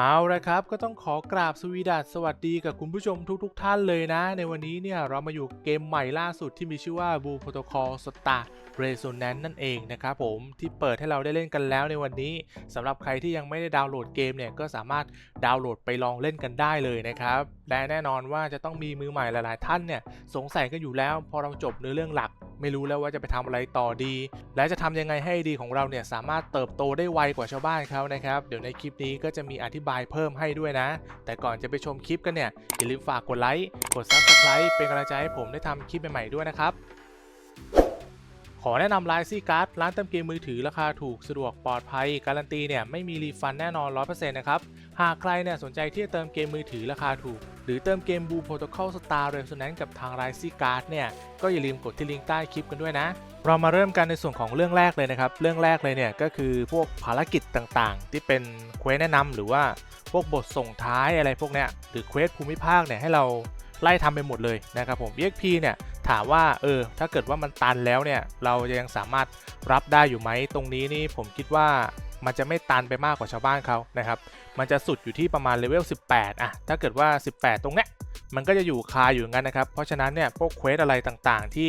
เอาละครับก็ต้องขอกราบสวีดัสสวัสดีกับคุณผู้ชมทุกๆทท่านเลยนะ ในวันนี้เนี่ยเรามาอยู่เกมใหม่ล่าสุดที่มีชื่อว่า Blue Protocol Star Resonance นั่นเองนะครับผมที่เปิดให้เราได้เล่นกันแล้วในวันนี้สำหรับใครที่ยังไม่ได้ดาวน์โหลดเกมเนี่ยก็สามารถดาวน์โหลดไปลองเล่นกันได้เลยนะครับ และแน่นอนว่าจะต้องมีมือใหม่หลาย ๆ ท่านเนี่ยสงสัยกันอยู่แล้ว พอเราจบเนื้อเรื่องหลัก ไม่รู้แล้วว่าจะไปทำอะไรต่อดี และจะทำยังไงให้ดีของเราเนี่ยสามารถเติบโตได้ไวกว่าชาวบ้านเขานะครับ เดี๋ยวในคลิปนี้ก็จะมีอธิบายเพิ่มให้ด้วยนะ แต่ก่อนจะไปชมคลิปกันเนี่ยอย่าลืมฝากกดไลค์กด Subscribe เป็นกำลังใจให้ผมได้ทำคลิปใหม่ ๆ ด้วยนะครับขอแนะนำไลซี่การ์ดร้านเติมเกมมือถือราคาถูกสะดวกปลอดภัย การันตีเนี่ยไม่มีรีฟันแน่นอน 100%นะครับ หากใครเนี่ยสนใจที่จะเติมเกมมือถือราคาถูก หรือเติมเกม Blue Protocol Star Resonance กับทาง r i s e Card เนี่ย ก็อย่าลืมกดที่ลิงก์ใต้คลิปกันด้วยนะ เรามาเริ่มกันในส่วนของเรื่องแรกเลยนะครับ เรื่องแรกเลยเนี่ยก็คือพวกภารกิจต่างๆ ที่เป็นเควสแนะนำหรือว่าพวกบทส่งท้ายอะไรพวกเนี้ยหรือเควสภูมิภาคเนี่ยให้เราไล่ทำไปหมดเลยนะครับผม EXP เนี่ยถามว่าเออถ้าเกิดว่ามันตันแล้วเนี่ยเราจะยังสามารถรับได้อยู่ไหมตรงนี้นี่ผมคิดว่า มันจะไม่ตันไปมากกว่าชาวบ้านเขานะครับ มันจะสุดอยู่ที่ประมาณเลเวล 18อะถ้าเกิดว่า 18 ตรงเนี้ย มันก็จะอยู่คาอยู่งั้นนะครับ เพราะฉะนั้นเนี่ยพวกเควสอะไรต่างๆ ที่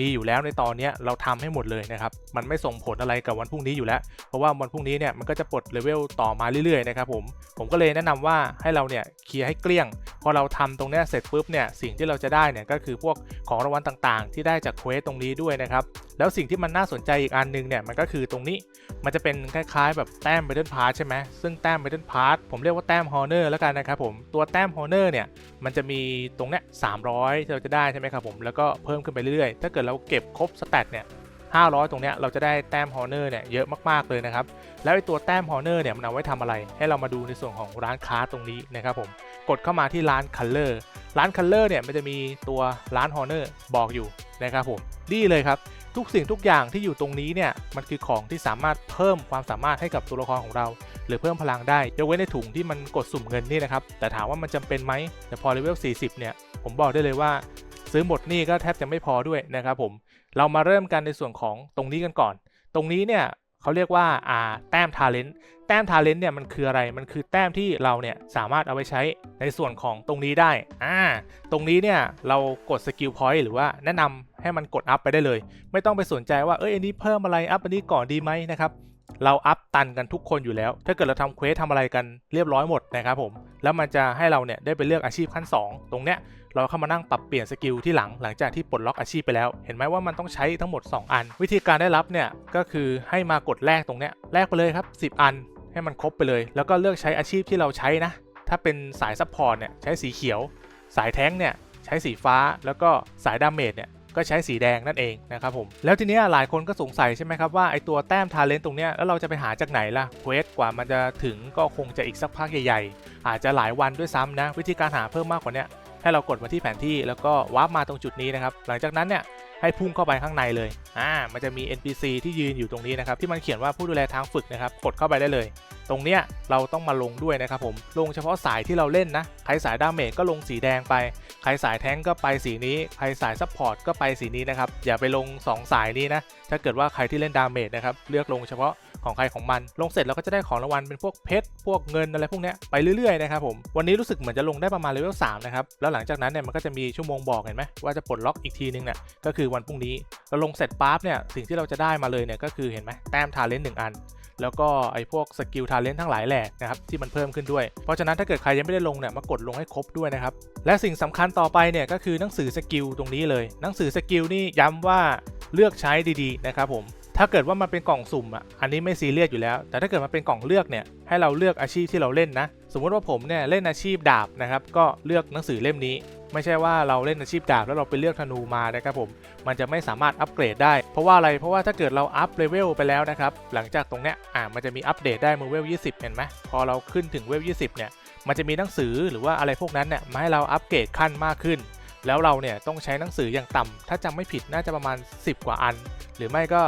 มีอยู่แล้วในตอนนี้เราทำให้หมดเลยนะครับ มันไม่ส่งผลอะไรกับวันพรุ่งนี้อยู่แล้ว เพราะว่าวันพรุ่งนี้เนี่ยมันก็จะปลดเลเวลต่อมาเรื่อยๆนะครับผม ผมก็เลยแนะนำว่าให้เราเนี่ยเคลียร์ให้เกลี้ยง พอเราทำตรงนี้เสร็จปุ๊บเนี่ยสิ่งที่เราจะได้เนี่ยก็คือพวกของรางวัลต่างๆ ที่ได้จากเควสตรงนี้ด้วยนะครับ แล้วสิ่งที่มันน่าสนใจอีกอันหนึงเนี่ยมันก็คือตรงนี้มันจะเป็นคล้ายๆ แบบแต้ม Battle Pass ใช่ไหมซึ่งแต้ม Battle Pass ผมเรียกว่าแต้ม Honor แล้วกันนะครับผมตัวแต้ม Honor เนี่ยมันจะมีตรงเนี้ย300ที่เราจะได้ใช่ไหมครับผมแล้วก็เพิ่มขึ้นไปเรื่อยๆ ถ้าเกิดเราเก็บครบสแตทเนี่ย500 ตรงเนี้ยเราจะได้แต้ม Honor เนี่ยเยอะมากๆเลยนะครับ แล้วไอ้ตัวแต้ม Honor เนี่ยมันเอาไว้ทำอะไร ให้เรามาดูในส่วนของร้านค้าตรงนี้นะครับผม กดเข้ามาที่ร้าน Color ร้าน Color เนี่ยมันจะมีตัวร้าน Honor บอกอยู่นะครับผม นี่เลยครับ ทุกสิ่งทุกอย่างที่อยู่ตรงนี้เนี่ยมันคือของที่สามารถเพิ่มความสามารถให้กับตัวละครของเรา หรือเพิ่มพลังได้ยกเว้นในถุงที่มันกดสุ่มเงินนี่นะครับแต่ถามว่ามันจำเป็นไหมแต่พอเลเวล40 เนี่ยผมบอกได้เลยว่า ซื้อหมดนี่ก็แทบจะไม่พอด้วยนะครับผมเรามาเริ่มกันในส่วนของตรงนี้กันก่อน ตรงนี้เนี่ยเขาเรียกว่าอ่าแต้มทาเลนต์แต้มทาเลนต์เนี่ยมันคืออะไรมันคือแต้มที่เราเนี่ยสามารถเอาไปใช้ในส่วนของตรงนี้ได้อ่าตรงนี้เนี่ยเรากดสกิลพอยต์หรือว่าแนะนำ ให้มันกดอัพไปได้เลย ไม่ต้องไปสนใจว่าเอ้ยอันนี้เพิ่มอะไรอัพอันนี้ก่อนดีไหมนะครับเราอัพตันกันทุกคนอยู่แล้ว ถ้าเกิดเราทำเควสทำอะไรกันเรียบร้อยหมดนะครับผม แล้วมันจะให้เราเนี่ยได้ไปเลือกอาชีพขั้น 2 ตรงเนี้ยเราเข้ามานั่งปรับเปลี่ยนสกิลที่หลังหลังจากที่ปลดล็อกอาชีพไปแล้ว เห็นไหมว่ามันต้องใช้ทั้งหมด 2 อัน วิธีการได้รับเนี่ยก็คือให้มากดแลกตรงเนี้ยแลกไปเลยครับ 10 อันให้มันครบไปเลย แล้วก็เลือกใช้อาชีพที่เราใช้นะ ถ้าเป็นสายซัพพอร์ตเนี่ยใช้สีเขียว สายแท้งเนี่ยใช้สีฟ้า แล้วก็สายดาเมจเนี่ย ก็ใช้สีแดงนั่นเองนะครับผมแล้วทีเนี้ยหลายคนก็สงสัยใช่ไหมครับว่าไอตัวแต้มทาเลนต์ตรงเนี้ยแล้วเราจะไปหาจากไหนล่ะเควสกว่ามันจะถึงก็คงจะอีกสักพักใหญ่ๆ อาจจะหลายวันด้วยซ้ำนะ วิธีการหาเพิ่มมากกว่านี้ให้เรากดมาที่แผนที่แล้วก็วาร์ปมาตรงจุดนี้นะครับหลังจากนั้นเนี่ยให้พุ่งเข้าไปข้างในเลย อ่า มันจะมี NPC ที่ยืนอยู่ตรงนี้นะครับ ที่มันเขียนว่าผู้ดูแลทางฝึกนะครับ กดเข้าไปได้เลย ตรงเนี้ยเราต้องมาลงด้วยนะครับผม ลงเฉพาะสายที่เราเล่นนะ ใครสายดาเมจก็ลงสีแดงไป ใครสายแท้งก็ไปสีนี้ ใครสายซัพพอร์ตก็ไปสีนี้นะครับ อย่าไปลง 2 สายนี้นะ ถ้าเกิดว่าใครที่เล่นดาเมจนะครับ เลือกลงเฉพาะของใครของมัน ลงเสร็จเราก็จะได้ของรางวัลเป็นพวกเพชร พวกเงินอะไรพวกเนี้ยไปเรื่อยๆนะครับผม วันนี้รู้สึกเหมือนจะลงได้ประมาณเลเวล3นะครับ แล้วหลังจากนั้นเนี่ยมันก็จะมีชั่วโมงบอกเห็นไหมว่าจะปลดล็อกอีกทีนึงเนี่ย ก็คือวันพรุ่งนี้ เราลงเสร็จปั๊บเนี่ย สิ่งที่เราจะได้มาเลยเนี่ยก็คือเห็นไหมแต้มทาเลนต์หนึ่งอัน แล้วก็ไอ้พวกสกิลทาเลนต์ทั้งหลายแหละนะครับที่มันเพิ่มขึ้นด้วย เพราะฉะนั้นถ้าเกิดใครยังไม่ได้ลงเนี่ยมากดลงให้ครบด้วยนะครับ และสิ่งสำคัญต่อไปเนี่ยก็คือหนังสือสกิลตรงนี้เลย หนังสือสกิลนี่ย้ำว่าเลือกใช้ดีๆนะครับผมถ้าเกิดว่ามันเป็นกล่องสุ่มอะ อันนี้ไม่ซีเรียสอยู่แล้ว แต่ถ้าเกิดมันเป็นกล่องเลือกเนี่ย ให้เราเลือกอาชีพที่เราเล่นนะ สมมติว่าผมเนี่ยเล่นอาชีพดาบนะครับ ก็เลือกหนังสือเล่มนี้ ไม่ใช่ว่าเราเล่นอาชีพดาบแล้วเราไปเลือกธนูมานะครับผม มันจะไม่สามารถอัปเกรดได้ เพราะว่าอะไร เพราะว่าถ้าเกิดเราอัพเลเวลไปแล้วนะครับ หลังจากตรงเนี้ย อ่า มันจะมีอัปเดตได้เมื่อเวล 20 เห็นไหม พอเราขึ้นถึงเวล 20 เนี่ย มันจะมีหนังสือหรือว่าอะไรพวกนั้นเนี่ยมาให้เราอัปเกรดขั้นมากขึ้น แล้วเราเนี่ยต้องใช้หนังสืออย่างต่ำถ้าจำไม่ผิดน่าจะประมาณ 10 กว่าอัน หรือไม่ก็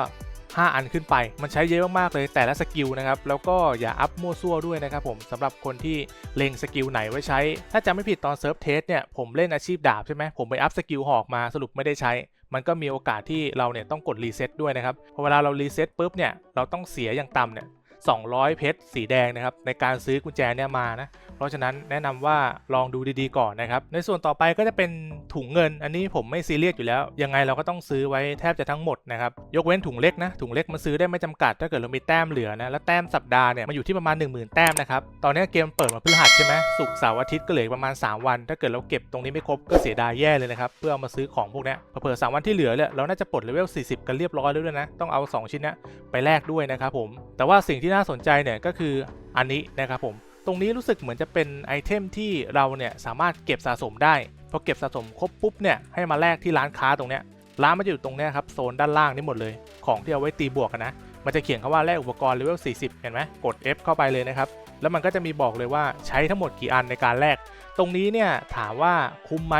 5 อันขึ้นไป มันใช้เยอะมากๆเลยแต่ละสกิลนะครับ แล้วก็อย่าอัพมั่วซั่วด้วยนะครับผมสำหรับคนที่เล็งสกิลไหนไว้ใช้ ถ้าจำไม่ผิดตอนเซิร์ฟเทสเนี่ยผมเล่นอาชีพดาบใช่ไหมผมไปอัพสกิลหอกมาสรุปไม่ได้ใช้มันก็มีโอกาสที่เราเนี่ยต้องกดรีเซ็ตด้วยนะครับพอเวลาเรารีเซ็ตปุ๊บเนี่ยเราต้องเสียอย่างต่ำเนี่ย 200 เพชรสีแดงนะครับในการซื้อกุญแจเนี่ยมานะเพราะฉะนั้นแนะนำว่าลองดูดีๆก่อนนะครับในส่วนต่อไปก็จะเป็นถุงเงิน อันนี้ผมไม่ซีเรียสอยู่แล้ว ยังไงเราก็ต้องซื้อไว้แทบจะทั้งหมดนะครับยกเว้นถุงเล็กนะถุงเล็กมันซื้อได้ไม่จำกัด ถ้าเกิดเรามีแต้มเหลือนะแล้วแต้มสัปดาห์เนี่ยมันอยู่ที่ประมาณ 1 0,000 แต้มนะครับตอนนี้เกมเปิดมาพฤหัสใช่ไหมศุกร์เสาร์อาทิตย์ก็เหลือประมาณ 3 วัน ถ้าเกิดเราเก็บตรงนี้ไม่ครบก็เสียดายแย่เลยนะครับเพื่อเอามาซื้อของพวกนี้เผื่อสามวันที่เหลือเนี่ยเราน่าจะปลดเลเวล 40 กันเรียบร้อยแล้วด้วยนะต้องเอา 2 ชิ้นนี้ไปแลกด้วยนะครับผมแต่ว่าสิ่งที่ที่น่าสนใจเนี่ยก็คืออันนี้นะครับผม ตรงนี้รู้สึกเหมือนจะเป็นไอเทมที่เราเนี่ยสามารถเก็บสะสมได้ พอเก็บสะสมครบปุ๊บเนี่ยให้มาแลกที่ร้านค้าตรงเนี้ย ร้านมันจะอยู่ตรงเนี้ยครับโซนด้านล่างนี่หมดเลย ของที่เอาไว้ตีบวกกันนะ มันจะเขียนคำว่าแลกอุปกรณ์เลเวล40 เห็นไหมกด F เข้าไปเลยนะครับ แล้วมันก็จะมีบอกเลยว่าใช้ทั้งหมดกี่อันในการแลก ตรงนี้เนี่ยถามว่าคุ้มไหม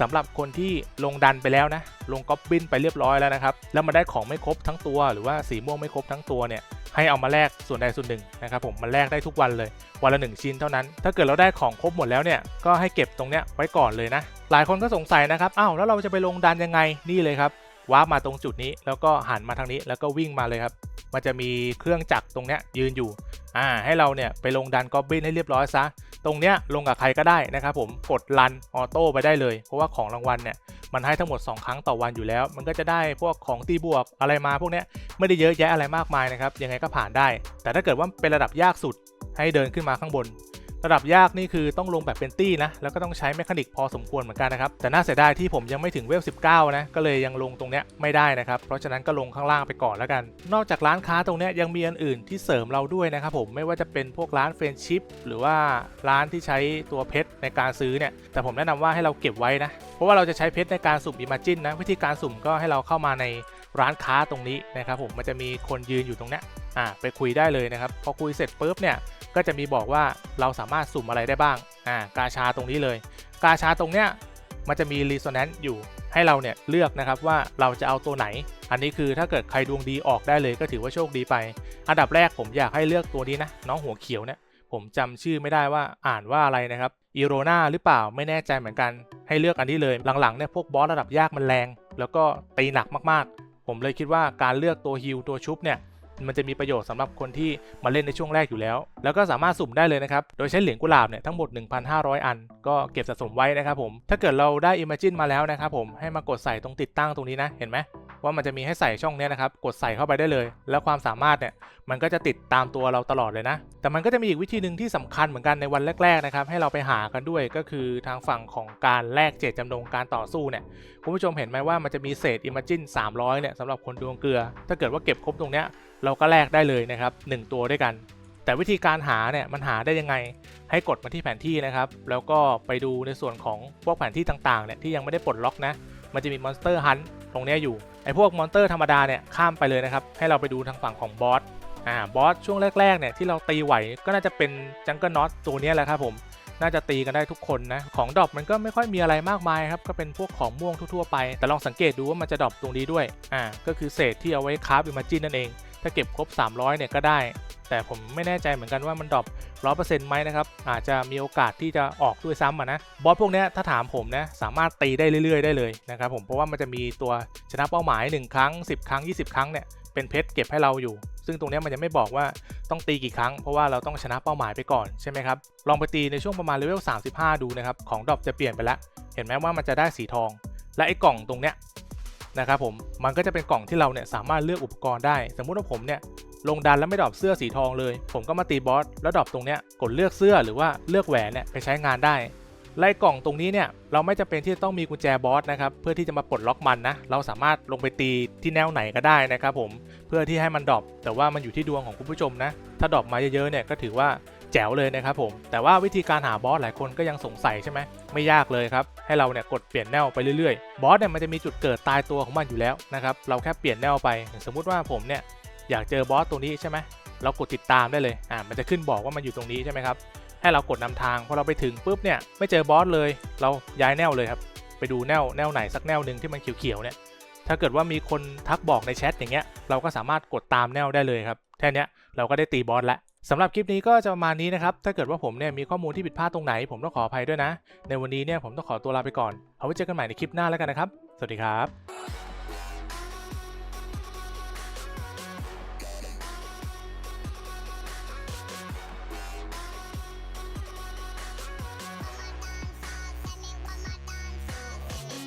สำหรับคนที่ลงดันไปแล้วนะ ลงก๊อบบินไปเรียบร้อยแล้วนะครับ แล้วมันได้ของไม่ครบทั้งตัว หรือว่าสีม่วงไม่ครบทั้งตัวเนี่ยให้เอามาแลกส่วนใดส่วนหนึ่งนะครับผมมันแลกได้ทุกวันเลย วันละ 1 ชิ้นเท่านั้น ถ้าเกิดเราได้ของครบหมดแล้วเนี่ยก็ให้เก็บตรงเนี้ยไว้ก่อนเลยนะ หลายคนก็สงสัยนะครับอ้าวแล้วเราจะไปลงดันยังไงนี่เลยครับว้ามาตรงจุดนี้แล้วก็หันมาทางนี้แล้วก็วิ่งมาเลยครับ มันจะมีเครื่องจักรตรงเนี้ยยืนอยู่ อ่าให้เราเนี่ยไปลงดันกอบบินให้เรียบร้อยซะ ตรงเนี้ยลงกับใครก็ได้นะครับผมกดรันออโต้ไปได้เลย เพราะว่าของรางวัลเนี่ยมันให้ทั้งหมด 2 ครั้งต่อวันอยู่แล้ว มันก็จะได้พวกของตีบวกอะไรมาพวกเนี้ยไม่ได้เยอะแยะอะไรมากมายนะครับยังไงก็ผ่านได้ แต่ถ้าเกิดว่าเป็นระดับยากสุดให้เดินขึ้นมาข้างบน ระดับยากนี่คือต้องลงแบบเป็นตี้นะ แล้วก็ต้องใช้แมคานิกพอสมควรเหมือนกันนะครับ แต่น่าเสียดายที่ผมยังไม่ถึงเวล 19 นะ ก็เลยยังลงตรงเนี้ยไม่ได้นะครับ เพราะฉะนั้นก็ลงข้างล่างไปก่อนแล้วกัน นอกจากร้านค้าตรงเนี้ยยังมีอันอื่นที่เสริมเราด้วยนะครับผม ไม่ว่าจะเป็นพวกร้านเฟรนชิพหรือว่าร้านที่ใช้ตัวเพชรในการซื้อเนี่ย แต่ผมแนะนำว่าให้เราเก็บไว้นะ เพราะว่าเราจะใช้เพชรในการสุ่มอิม g จินนะ วิธีการสุ่มก็ให้เราเข้ามาในร้านค้าตรงนี้นะครับผม มันจะมีคนยืนอยู่ตรงเนี้ย อ่าไปคุยได้เลยนะครับ พอคุยเสร็จปุ๊บเนี่ยก็จะมีบอกว่าเราสามารถสุ่มอะไรได้บ้างอ่ากาชาตรงนี้เลย กาชาตรงเนี้ยมันจะมี resonance อยู่ให้เราเนี่ยเลือกนะครับว่าเราจะเอาตัวไหน อันนี้คือถ้าเกิดใครดวงดีออกได้เลยก็ถือว่าโชคดีไป อันดับแรกผมอยากให้เลือกตัวนี้นะน้องหัวเขียวเนี่ยผมจำชื่อไม่ได้ว่าอ่านว่าอะไรนะครับอีโรนาหรือเปล่าไม่แน่ใจเหมือนกัน ให้เลือกอันนี้เลยหลังๆเนี่ยพวกบอสระดับยากมันแรง แล้วก็ตีหนักมากๆ ผมเลยคิดว่าการเลือกตัวฮิลตัวชุบเนี่ย มันจะมีประโยชน์สำหรับคนที่มาเล่นในช่วงแรกอยู่แล้ว แล้วก็สามารถสุ่มได้เลยนะครับ โดยใช้เหรียญกุหลาบเนี่ยทั้งหมด 1,500 อัน ก็เก็บสะสมไว้นะครับผม ถ้าเกิดเราได้ Imagine มาแล้วนะครับผม ให้มากดใส่ตรงติดตั้งตรงนี้นะ เห็นไหม ว่ามันจะมีให้ใส่ช่องนี้นะครับ กดใส่เข้าไปได้เลย แล้วความสามารถเนี่ยมันก็จะติดตามตัวเราตลอดเลยนะ แต่มันก็จะมีอีกวิธีหนึ่งที่สำคัญเหมือนกันในวันแรกๆนะครับ ให้เราไปหากันด้วยก็คือทางฝั่งของการแลกเจตจำนงการต่อสู้เนี่ยคุณผู้ชมเห็นไหมว่ามันจะมีเศษ Imagine 300เนี่ยสำหรับคนดวงเกลือ ถ้าเกิดว่าเก็บครบตรงเนี้ยเราก็แลกได้เลยนะครับ1ตัวด้วยกัน แต่วิธีการหาเนี่ยมันหาได้ยังไงให้กดมาที่แผนที่นะครับ แล้วก็ไปดูในส่วนของพวกแผนที่ต่างๆเนี่ยที่ยังไม่ได้ปลดล็อกนะ มันจะมีมอนสเตอร์ฮันตรงนี้อยู่ ไอ้พวกมอนเตอร์ธรรมดาเนี่ยข้ามไปเลยนะครับ ให้เราไปดูทางฝั่งของบอสอ่าบอสช่วงแรกๆเนี่ยที่เราตีไหวก็น่าจะเป็นจังเกิลน็อตตัวนี้แหละครับผมน่าจะตีกันได้ทุกคนนะ ของดรอปมันก็ไม่ค่อยมีอะไรมากมายครับ ก็เป็นพวกของม่วงทั่วๆไป แต่ลองสังเกตดูว่ามันจะดรอปตรงนี้ด้วย อ่า ก็คือเศษที่เอาไว้คราฟอิม g จินนั่นเอง ถ้าเก็บครบ 300 เนี่ยก็ได้ แต่ผมไม่แน่ใจเหมือนกันว่ามันดรอปร้อยเปอร์เซ็นต์ไหมนะครับ อาจจะมีโอกาสที่จะออกด้วยซ้ำอะนะ บอสพวกนี้ถ้าถามผมนะ สามารถตีได้เรื่อยๆ ได้เลยนะครับผม เพราะว่ามันจะมีตัวชนะเป้าหมาย 1 ครั้ง 10 ครั้ง 20 ครั้งเนี่ยเป็นเพชรเก็บให้เราอยู่ ซึ่งตรงนี้มันจะไม่บอกว่าต้องตีกี่ครั้ง เพราะว่าเราต้องชนะเป้าหมายไปก่อนใช่ไหมครับ ลองไปตีในช่วงประมาณเลเวล 35 ดูนะครับ ของดรอปจะเปลี่ยนไปแล้ว เห็นไหมว่ามันจะได้สีทอง และไอ้กล่องตรงเนี้ยนะครับผม มันก็จะเป็นกล่องที่เราเนี่ยสามารถเลือกอุปกรณ์ได้ สมมุติว่าผมเนี่ย ลงดันแล้วไม่ดรอปเสื้อสีทองเลย ผมก็มาตีบอสแล้วดรอปตรงเนี้ยกดเลือกเสื้อหรือว่าเลือกแหวนเนี่ยไปใช้งานได้ไล่กล่องตรงนี้เนี่ยเราไม่จำเป็นที่จะต้องมีกุญแจบอสนะครับเพื่อที่จะมาปลดล็อกมันนะเราสามารถลงไปตีที่แนวไหนก็ได้นะครับผมเพื่อที่ให้มันดรอปแต่ว่ามันอยู่ที่ดวงของคุณผู้ชมนะถ้าดรอปมาเยอะๆเนี่ยก็ถือว่าแจ๋วเลยนะครับผมแต่ว่าวิธีการหาบอสหลายคนก็ยังสงสัยใช่ไหมไม่ยากเลยครับให้เราเนี่ยกดเปลี่ยนแนวไปเรื่อยๆบอสเนี่ยมันจะมีจุดเกิดตายตัวของมันอยู่แล้วนะครับเราแค่เปลี่ยนแนวไปสมมุติว่าผมเนี่ย อยากเจอบอสตัวนี้ใช่ไหมเรากดติดตามได้เลยอ่ามันจะขึ้นบอกว่ามันอยู่ตรงนี้ใช่ไหมครับให้เรากดนำทางพอเราไปถึงปุ๊บเนี่ยไม่เจอบอสเลย เราย้ายแนวเลยครับไปดูแนวแนวไหนสักแนวหนึ่งที่มันเขียวๆเนี่ยถ้าเกิดว่ามีคนทักบอกในแชทอย่างเงี้ยเราก็สามารถกดตามแนวได้เลยครับแค่นี้เราก็ได้ตีบอสแล้วสำหรับคลิปนี้ก็จะประมาณนี้นะครับ ถ้าเกิดว่าผมเนี่ยมีข้อมูลที่ผิดพลาดตรงไหน ผมต้องขออภัยด้วยนะ ในวันนี้เนี่ยผมต้องขอตัวลาไปก่อน เอาไว้เจอกันใหม่ในคลิปหน้าแล้วกันนะครับ สวัสดีครับ